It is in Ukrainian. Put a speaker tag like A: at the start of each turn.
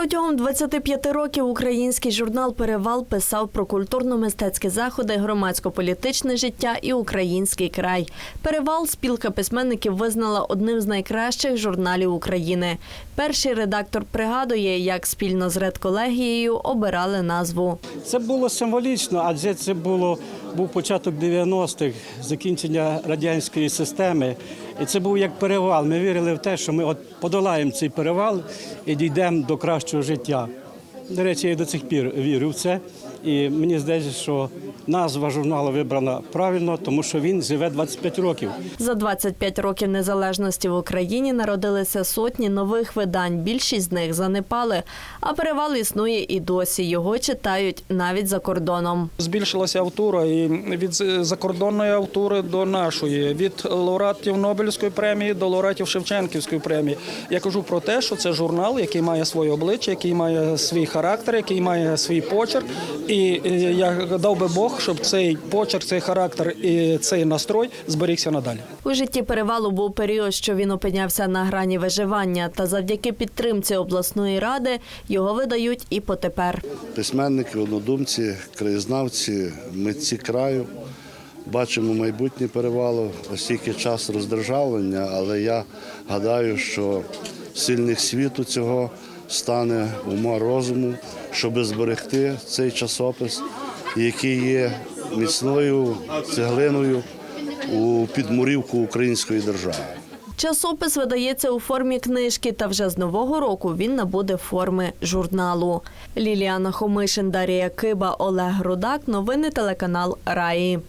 A: Протягом 25 років український журнал Перевал писав про культурно-мистецькі заходи, громадсько-політичне життя і український край. Перевал спілка письменників визнала одним з найкращих журналів України. Перший редактор пригадує, як спільно з редколегією обирали назву.
B: Це було символічно, адже це було був початок 90-х, закінчення радянської системи. І це був як перевал. Ми вірили в те, що ми от подолаємо цей перевал і дійдемо до кращого життя. До речі, я до цих пір вірю в це. І мені здається, що назва журналу вибрана правильно, тому що він живе 25 років.
A: За 25 років незалежності в Україні народилися сотні нових видань. Більшість з них занепали. А перевал існує і досі. Його читають навіть за кордоном.
C: Збільшилася автура і від закордонної автури до нашої, від лауреатів Нобелівської премії до лауреатів Шевченківської премії. Я кажу про те, що це журнал, який має своє обличчя, який має свій характер, який має свій почерк. І е, я дав би Бог, щоб цей почерк, цей характер і цей настрой зберігся надалі.
A: У житті перевалу був період, що він опинявся на грані виживання, та завдяки підтримці обласної ради його видають і потепер.
D: письменники, однодумці, краєзнавці, митці краю. Бачимо майбутнє перевалу, оскільки час роздержавлення, але я гадаю, що сильних світу цього стане ума розуму, щоб зберегти цей часопис, який є міцною цеглиною у підмурівку української держави.
A: Часопис видається у формі книжки, та вже з нового року він набуде форми журналу. Ліліана Хомишин, Дарія Киба, Олег Рудак. Новини телеканал Раї.